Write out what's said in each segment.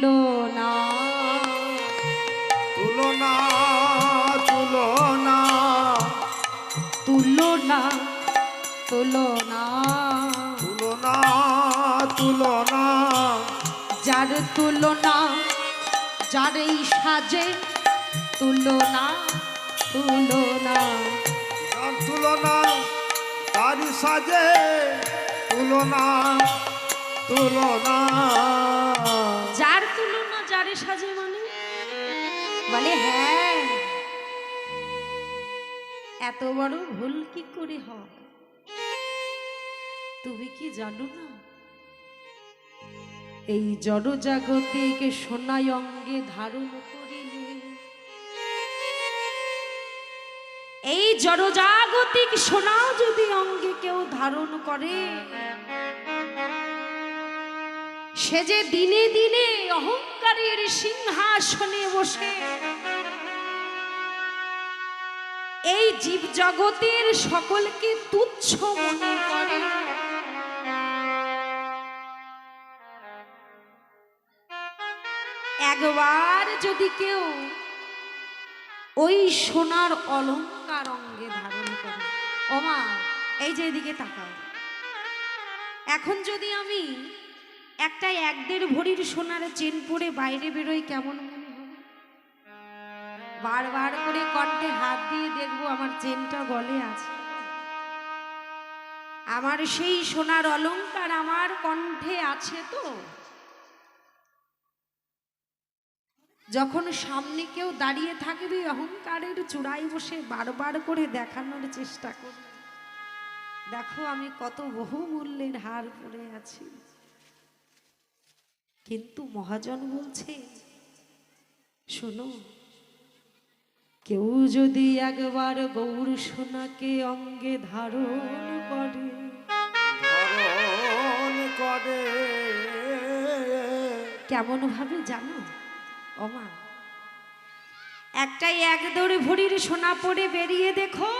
তুলনা। তুলনা তুলনা। তুলনা তুলনা। তুলনা তুলনা। যার তুলনা যার এই সাজে তুলনা তুলনা। যার তুলনা তারি সাজে তুলনা তুলনা। যার সাজে মানে? বলে হ্যাঁ। এত বড় ভুল কি করে হয়? তুমি কি জানো না? এই জড়জাগতিক সোনায় অঙ্গে ধারণ করিলে। এই জড়জাগতিক সোনাও যদি অঙ্গে কেউ ধারণ করে সে যে দিনে দিনে অহংকারের সিংহাসনে বসে। এই জীব জগতের সকলকে তুচ্ছ মনে করে। একবার যদি কেউ ওই সোনার অলংকার অঙ্গে ধারণ করে, ওমা, এই যে এদিকে তাকাও। এখন যদি আমি একটা এক দেড় ভরির সোনার চেন পরে বাইরে বেরোই কেমন মনে বারবার করে কণ্ঠে হাত দিয়ে দেখব আমার চেনটা গলে আছে। আমার সেই সোনার অলংকার আমার কণ্ঠে আছে তো। যখন সামনে কেউ দাঁড়িয়ে থাকবে, অহংকারের চূড়ায় বসে বারবার করে দেখানোর চেষ্টা করবে। দেখো আমি কত বহু মূল্যের হার পরে আছি। কিন্তু মহাজন বলছে শোনো কেউ যদি একবার গৌর সোনাকে অঙ্গে ধারণ করে করে। কেমন ভাবে জানো ওমা একটাই এক দৌড়ে ভরির সোনা পরে বেরিয়ে দেখো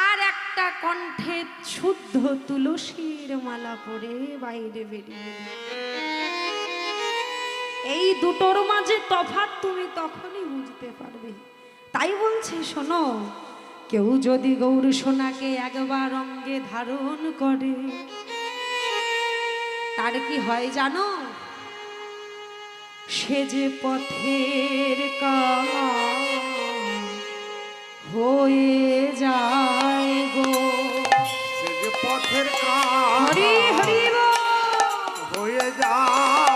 আর একটা কণ্ঠে শুদ্ধ তুলসীর মালা পরে বাইরে বেরিয়ে এই দুটোর মাঝে তফাত তুমি তখনই বুঝতে পারবে। তাই বলছে শোনো কেউ যদি গৌর সোনাকে একবার অঙ্গে ধারণ করে তার কি হয় জানো? সে যে পথের হয়ে যায় গো। সে যে পথের হরি হরি হয়ে যায়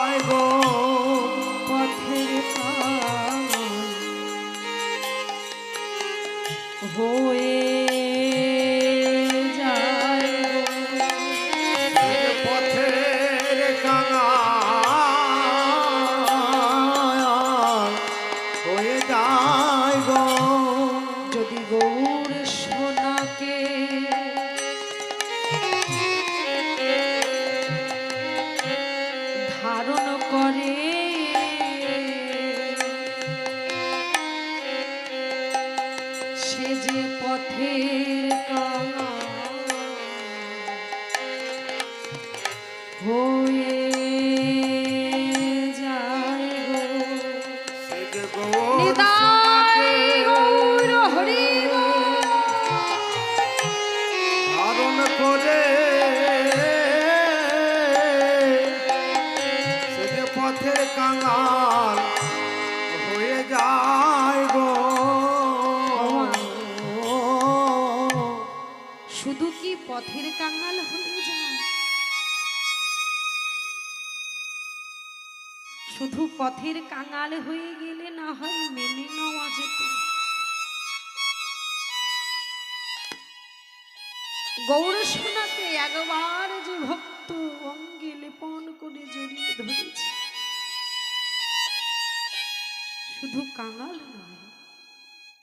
শুধু কাঙাল নয়,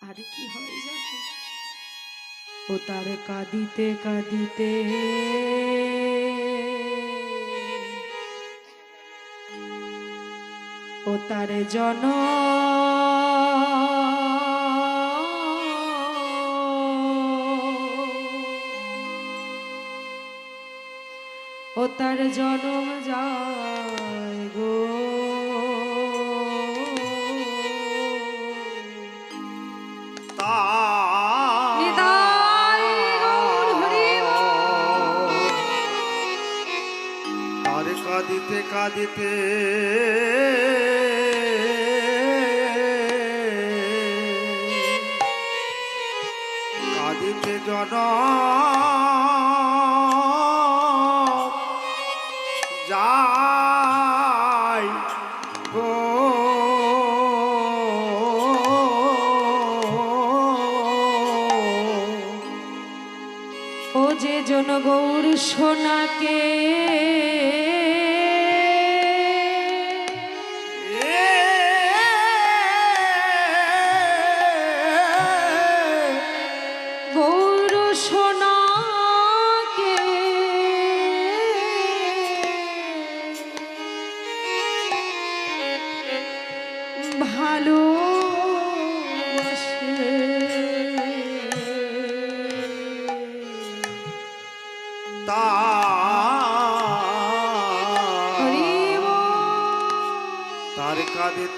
আর কি হয় জানো? ও তার কাঁদিতে কাঁদিতে ও তার জন ও তার জনম যায় কাঁদিতে কাঁদিতে কাঁদিতে জনম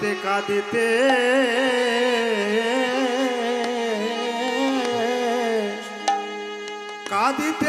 কাঁদিতে কাঁদিতে। কাঁদিতে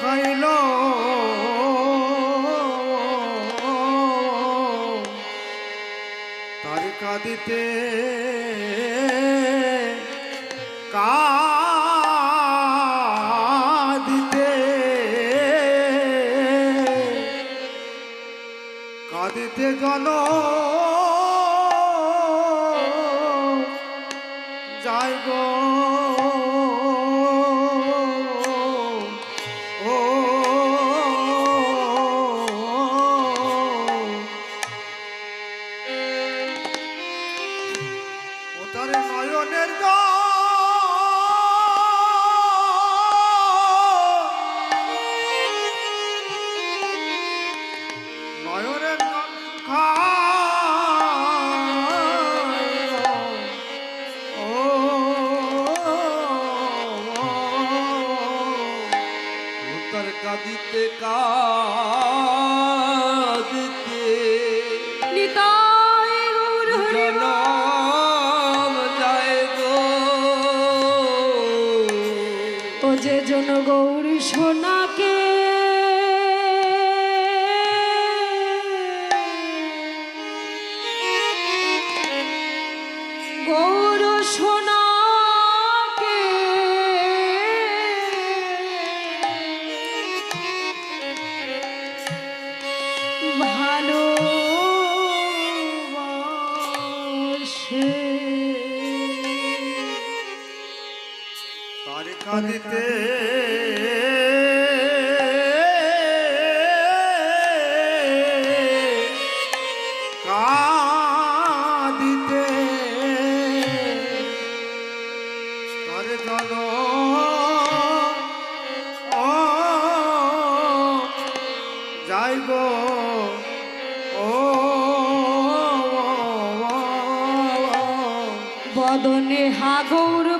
খাইল তার কাঁদিতে চরণের দল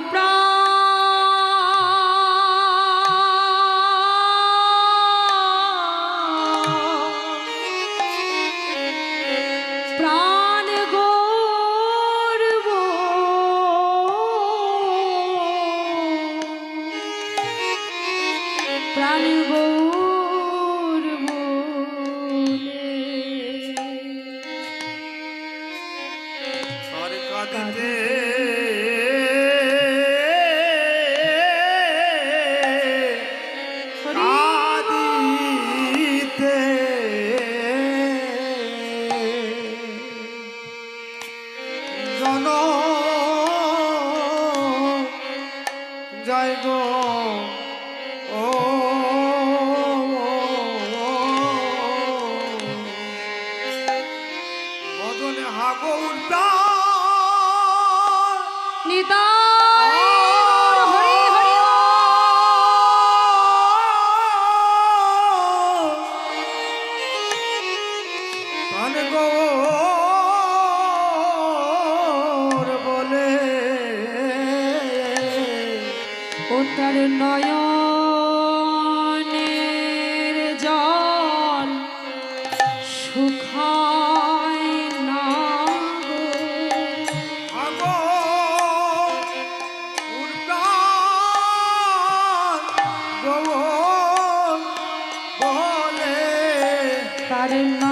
প্রাণ যায় গো। ও তার নয়নের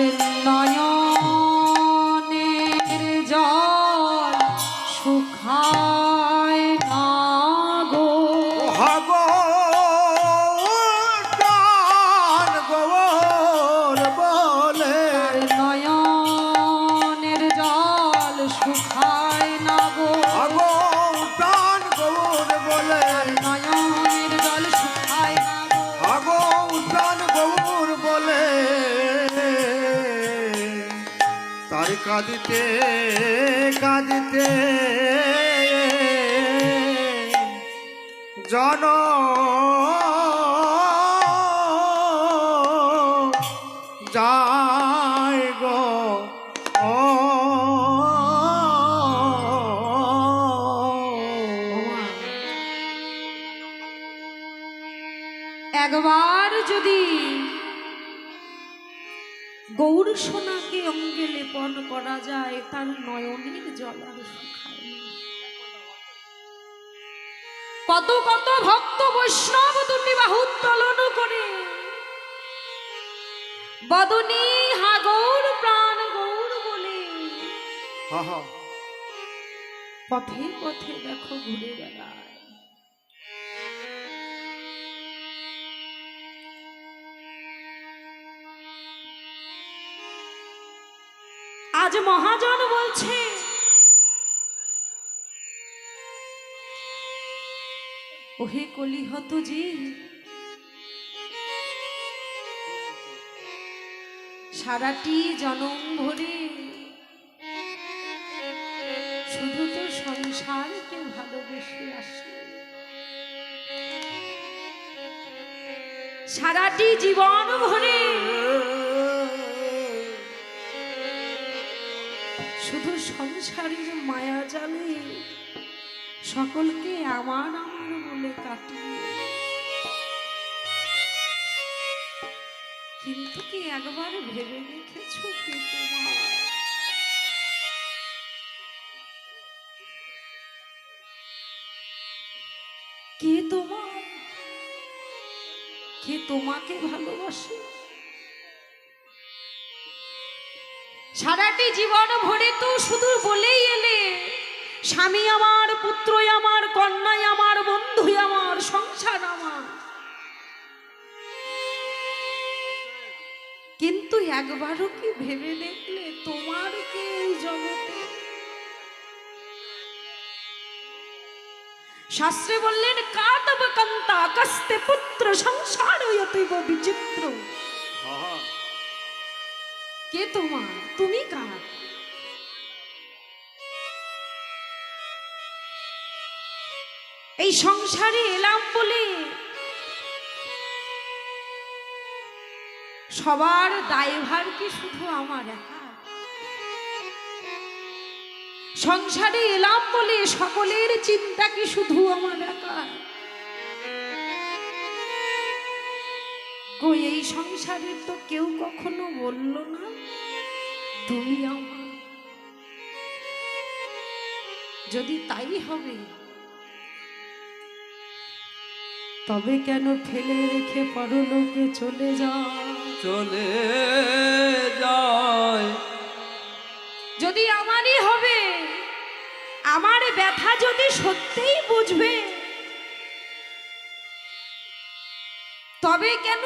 তার নয়নের যায় গো। একবার যদি গৌর সোনাকে অঙ্গে লেপন করা যায়, তার নয়নের জল কত কত ভক্ত বৈষ্ণব দুটি বাহু করে বদনী হা গৌর প্রাণ গৌর বলে। হা হা পথে পথে দেখো ঘুরে বেড়ায়। আজ মহাজন বলছে ওহে কলিহত জি সারাটি জনম ভরে। শুধু তো সংসারকে ভালোবেসে আসে। সারাটি জীবন ভরে। শুধু সংসারের মায়া জালে সকলকে আমার আমার বলে কাটিয়ে। কিন্তু কি একবার ভেবে দেখেছ কে তোমার? কে তোমার? কে তোমাকে ভালোবাসে? সারাটি জীবন ভরে তো শুধু বলেই এলে, স্বামী আমার, পুত্রই আমার, কন্যাই আমার, বন্ধুই আমার, সংসার আমার। একবারও কি ভেবে দেখলে তোমার কে এই জগতে? শাস্ত্রে বললেন কাতব কান্তা কস্তে পুত্র সংসার হইব বিচিত্র। কে তোমার? তুমি কার? এই সংসারে এলাম বলে সবার দায়ভার কি শুধু আমার একা? সংসারে এলাম বলে সকলের চিন্তা কি শুধু আমার একা? কই এই সংসারে তো কেউ কখনো বলল না, তুমি আমার। যদি তাই হবে তবে কেন ফেলে রেখে পরলোকে চলে যা চলে যায়। যদি আমারই হবে আমার ব্যথা যদি সত্যিই বুঝবে তবে কেন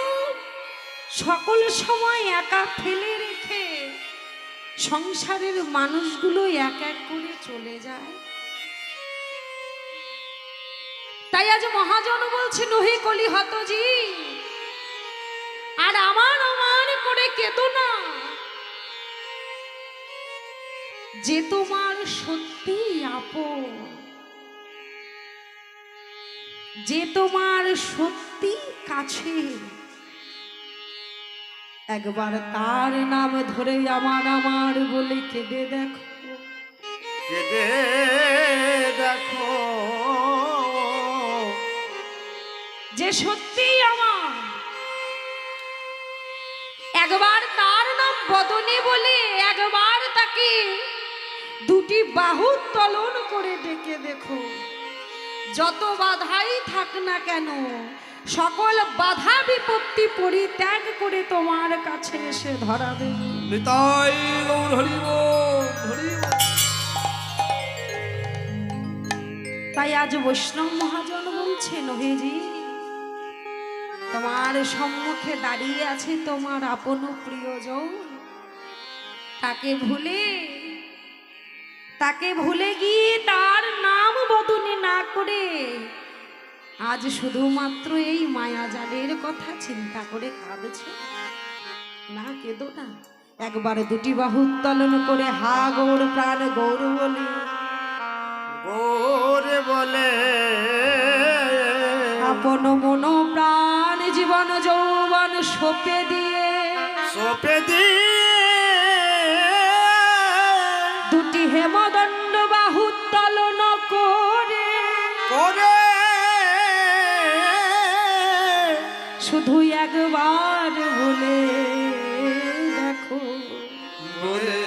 সকল সময় একা ফেলে রেখে সংসারের মানুষগুলো এক এক করে চলে যায়? তাই আজ মহাজন বলছে, নহি কলি হতজি। আর আমার আমার করে কেঁদো না। যে তোমার সত্যি আপন, যে তোমার সত্যি কাছে, একবার তার নাম ধরে আমার আমার বলে কেঁদে দেখো। কেঁদে দেখো। যে সত্যি আমার। একবার তার নাম বদনে বলে একবার তাকে দুটি বাহু তলন করে ডেকে দেখো। যত বাধাই থাক না কেন সকল বাধা বিপত্তি পরিত্যাগ করে তোমার কাছে এসে ধরা দেবে। নিতাই গৌর হরিব হরিব। তাই আজ বৈষ্ণব মহাজন বলছে নহেজি তোমার সম্মুখে দাঁড়িয়ে আছে তোমার আপন প্রিয়জন। তাকে ভুলে তাকে ভুলে গিয়ে তার নাম বদনে না করে আজ শুধুমাত্র এই মায়াজালের কথা চিন্তা করে কাঁদছে। না কেঁদো না একবার দুটি বাহু উত্তোলন করে হা গৌর প্রাণ গৌর বলে। গোরে বলে। আপন মন সোপে দিয়ে সোপে দিয়ে দুটি হেমদণ্ড বাহু তলন করে করে। শুধু একবার বলে দেখো। বলে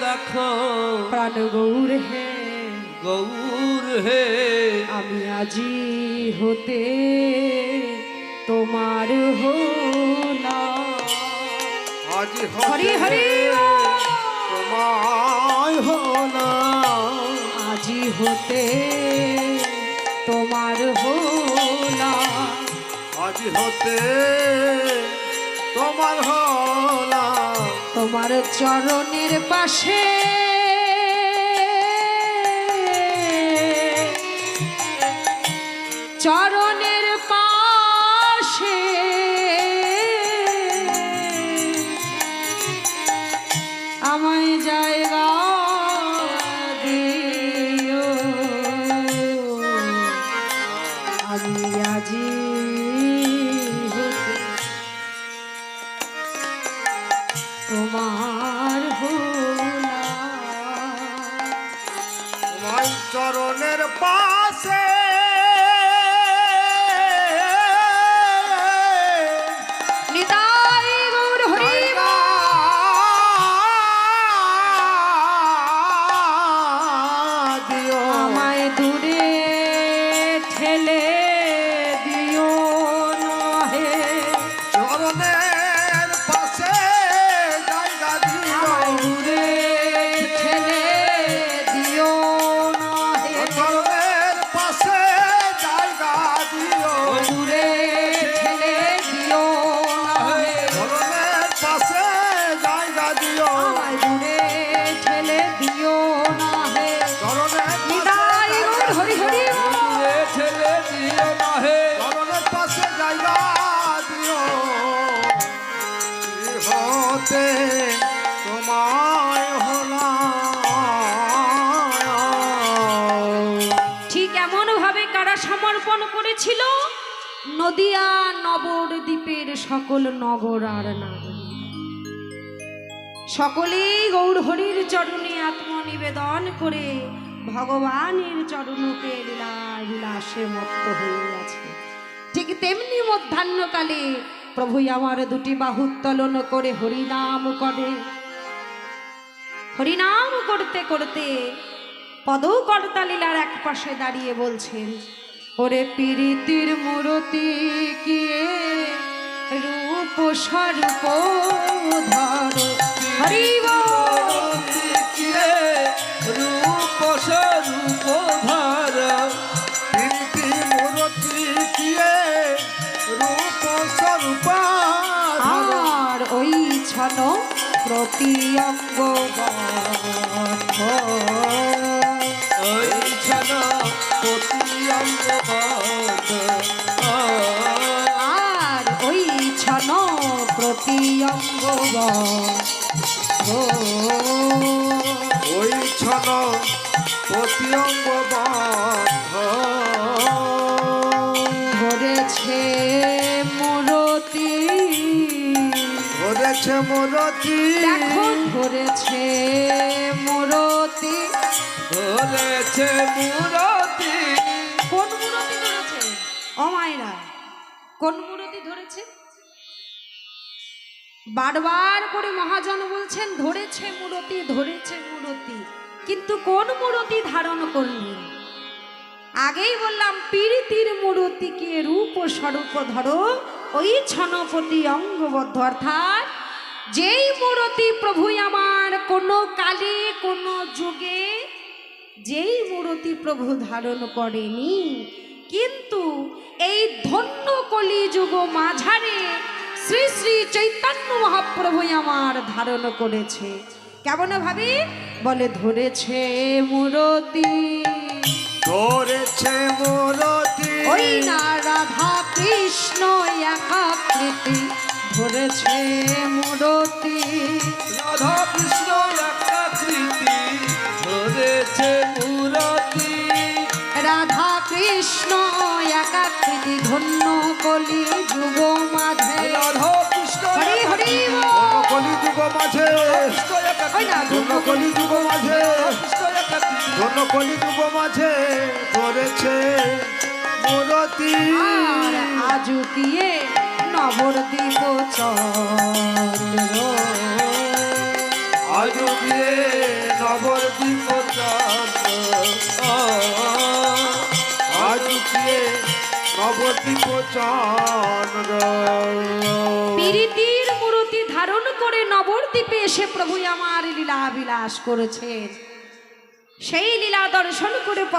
দেখো। প্রাণ গৌর হে। গৌর হে। আমি আজি হতে তোমার আজ হরি হরি তোমায় হলা। আজি হতে তোমার হলাম আজ হতে তোমার হলা। তোমার চরণের পাশে চরণের সকল নগর আর নাগরিক সকলেই গৌর হরির চরণে আত্মনিবেদন করে ভগবানের চরণকে বিলাসে মত্ত হইয়াছে ঠিক তেমনি মধ্যাহ্নকালে প্রভু আমার দুটি বাহু উত্তোলন করে হরিনাম করে। হরিনাম করতে করতে পদকর্তা লীলার এক পাশে দাঁড়িয়ে বলছেন, ওরে পীড়িতির মূরতি কে রূপ স্বরূপ ধর। হরি বল। কিরে রূপ স্বরূপ ধার। তিনটি মূরতি কিয়ে রূপ স্বরূপ আর ওই ছন প্রতি অঙ্গ ধরেছে মূরতি ধরেছে মূরতি। কোন মূরতি ধরেছে? ও মায়েরা কোন মূরতি ধরেছে? বারবার করে মহাজন বলছেন, ধরেছে মূরতি ধরেছে মূরতি। কিন্তু কোন মূরতি ধারণ করলেন? আগেই বললাম, পীড়িতির মূরতিকে রূপ স্বরূপ ধরো, ওই ছনপতি অঙ্গবদ্ধ, অর্থাৎ যেই মূরতি প্রভু আমার কোনো কালে কোনো যুগে যেই মূরতি প্রভু ধারণ করেনি। কিন্তু এই ধন্য কলিযুগ মাঝারে শ্রী শ্রী চৈতন্য মহাপ্রভু আমার ধারণ করেছে। কেমন ভাবে? বলে ধরেছে মূরতি। ধরেছে মূরতি। ওই না রাধা কৃষ্ণ একাকৃতি। ধরেছে মূরতি। রাধা কৃষ্ণ একাকৃতি ধরেছে মূরতি। রাধা কৃষ্ণ একাকৃতি ধন্য কলি যুগ মাঝে। রাধা কৃষ্ণ হরি হরি কলি যুগ মাঝে। ধন্য কলি যুগ মাঝে। ধন্য কলি যুগ মাঝে ধরেছে মূরতি। আর আজুকিয়ে নবদ্বীপ গিয়ে নবদ্বীপ গিয়ে নবদ্বীপ চন্দ্র। পীড়িতির মূর্তি ধারণ করে নবদ্বীপে এসে প্রভু আমার লীলা বিলাস করেছেন। সেই লীলা দর্শন করে